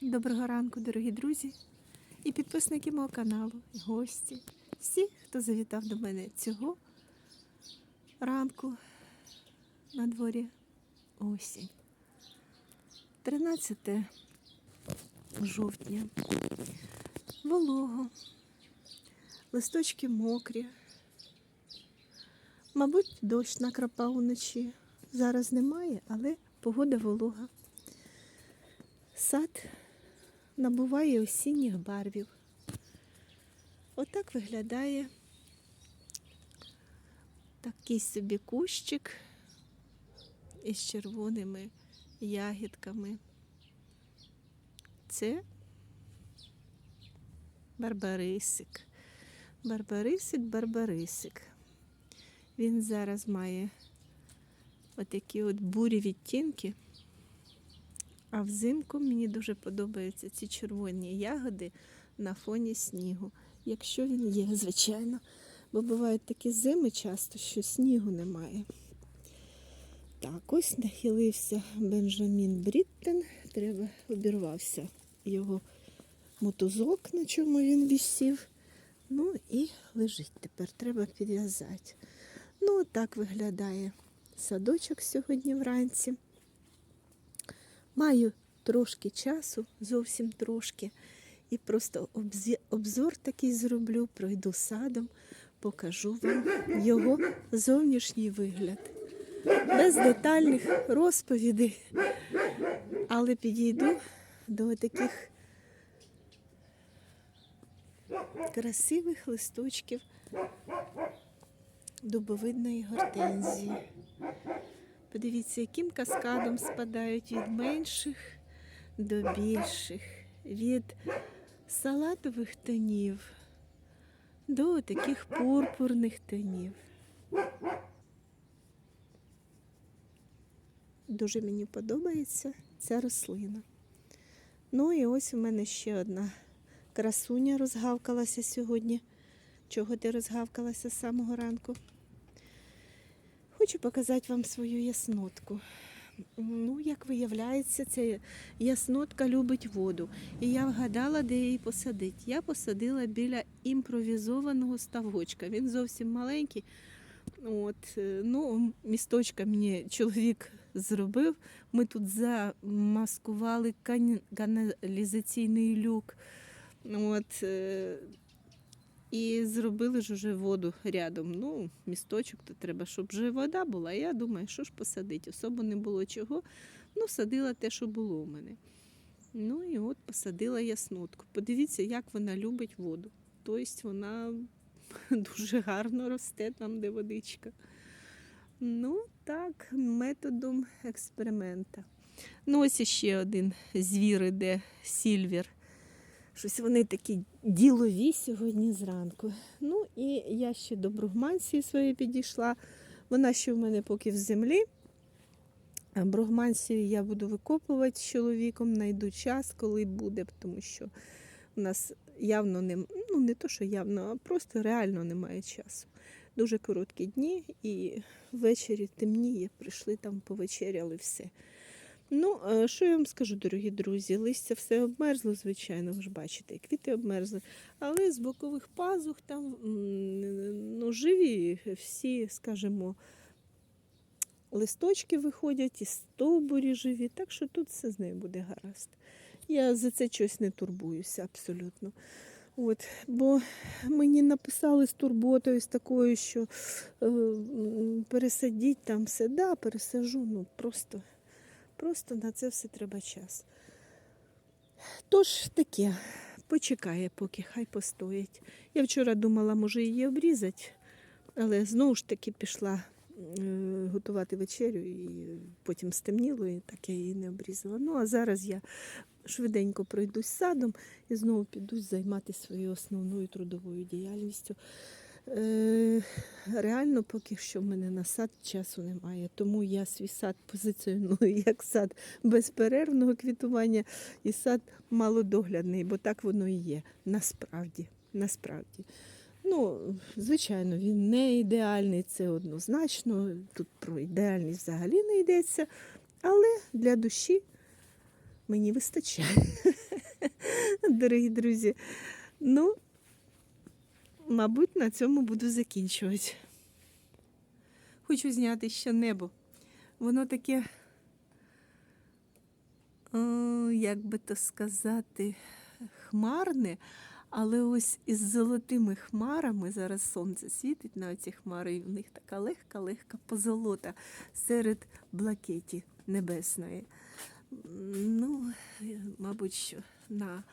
Доброго ранку, дорогі друзі і підписники мого каналу, і гості. Всі, хто завітав до мене цього ранку на дворі осінь. 13 жовтня. Волого. Листочки мокрі. Мабуть, дощ накрапав уночі. Зараз немає, але погода волога. Сад набуває осінніх барвів. Отак виглядає такий собі кущик із червоними ягідками. Це барбарисик. Барбарисик, барбарисик. Він зараз має отакі от бурі відтінки. А взимку мені дуже подобаються ці червоні ягоди на фоні снігу. Якщо він є, звичайно. Бо бувають такі зими часто, що снігу немає. Так, ось нахилився Бенджамін Бріттен. Треба обірвався його мотузок, на чому він висів. Ну і лежить тепер, треба підв'язати. Ну, так виглядає садочок сьогодні вранці. Маю трошки часу, зовсім трошки, і просто обзор такий зроблю, пройду садом, покажу вам його зовнішній вигляд. Без детальних розповідей, але підійду до таких красивих листочків дубовидної гортензії. Подивіться, яким каскадом спадають від менших до більших, від салатових тонів до таких пурпурних тонів. Дуже мені подобається ця рослина. Ну і ось у мене ще одна красуня розгавкалася сьогодні. Чого ти розгавкалася з самого ранку? Хочу показати вам свою яснотку. Ну, як виявляється, ця яснотка любить воду. І я вгадала, де її посадити. Я посадила біля імпровізованого ставочка. Він зовсім маленький. От, е, ну, місточка мені чоловік зробив. Ми тут замаскували каналізаційний люк. От, е, і зробили ж уже воду рядом. Ну, місточок, то треба, щоб вже вода була. Я думаю, що ж посадити. Особо не було чого. Ну, садила те, що було у мене. Ну і от посадила яснотку. Подивіться, як вона любить воду. Тобто вона дуже гарно росте там, де водичка. Ну, так, методом експеримента. Ну, ось іще один звір іде, сільвер. Щось вони такі ділові сьогодні зранку. Ну і я ще до бругманції своєї підійшла. Вона ще в мене поки в землі. А Бругманцію я буду викопувати з чоловіком, знайду час, коли буде, тому що у нас явно не, ну не то, що явно, а просто реально немає часу. Дуже короткі дні і ввечері темніє, прийшли там, повечеряли все. Ну, е, що я вам скажу, дорогі друзі, листя все обмерзло, звичайно, ви ж бачите, і квіти обмерзли. Але з бокових пазух там ну, живі всі, скажімо, листочки виходять, і стовбурі живі, так що тут все з нею буде гаразд. Я за це щось не турбуюся абсолютно. От, бо мені написали з турботою, з такою, що е, пересадіть там все. Да, пересажу, ну просто. Просто на це все треба час. Тож таке, почекає, поки хай постоїть. Я вчора думала, може її обрізати, але знову ж таки пішла е, готувати вечерю і потім стемніло, і так я її не обрізала. Ну а зараз я швиденько пройдусь садом і знову піду займатися своєю основною трудовою діяльністю. Е, реально, поки що в мене на сад часу немає, тому я свій сад позиціоную як сад безперервного квітування і сад малодоглядний, бо так воно і є. Насправді. Насправді. Ну, звичайно, він не ідеальний, це однозначно. Тут про ідеальність взагалі не йдеться. Але для душі мені вистачає. Дорогі друзі, ну, мабуть, на цьому буду закінчувати. Хочу зняти ще небо. Воно таке, о, як би то сказати, хмарне, але ось із золотими хмарами зараз сонце світить на оці хмари, і в них така легка-легка позолота серед блакиті небесної. Ну, мабуть, що на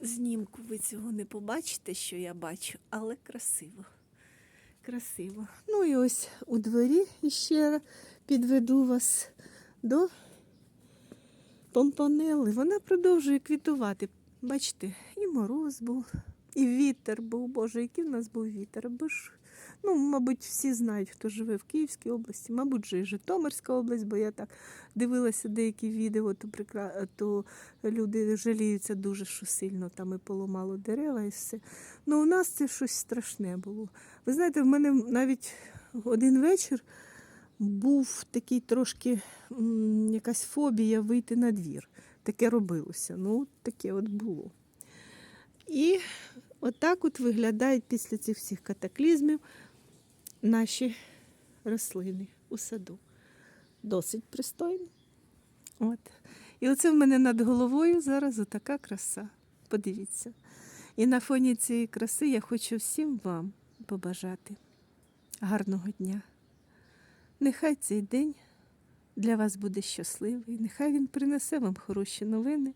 знімку ви цього не побачите, що я бачу, але красиво. Красиво. Ну і ось у дворі ще підведу вас до помпонели. Вона продовжує квітувати. Бачите, і мороз був, і вітер був. Боже, який в нас був вітер. Бо ж, ну, мабуть, всі знають, хто живе в Київській області, мабуть, же і Житомирська область, бо я так дивилася деякі відео, то, прикра... то люди жаліються дуже, що сильно там і поламало дерева і все. Ну, у нас це щось страшне було. Ви знаєте, в мене навіть один вечір був такий трошки якась фобія вийти на двір. Таке робилося. Ну, таке от було. І отак от виглядають після цих всіх катаклізмів наші рослини у саду. Досить пристойно. От. І оце в мене над головою зараз отака краса. Подивіться. І на фоні цієї краси я хочу всім вам побажати гарного дня. Нехай цей день для вас буде щасливий, нехай він принесе вам хороші новини,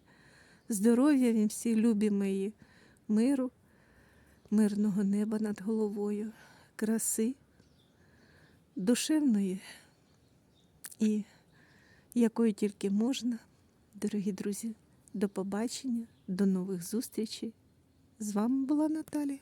здоров'я всі любі мої, миру, мирного неба над головою, краси, душевної і якої тільки можна. Дорогі друзі, до побачення, до нових зустрічей. З вами була Наталія.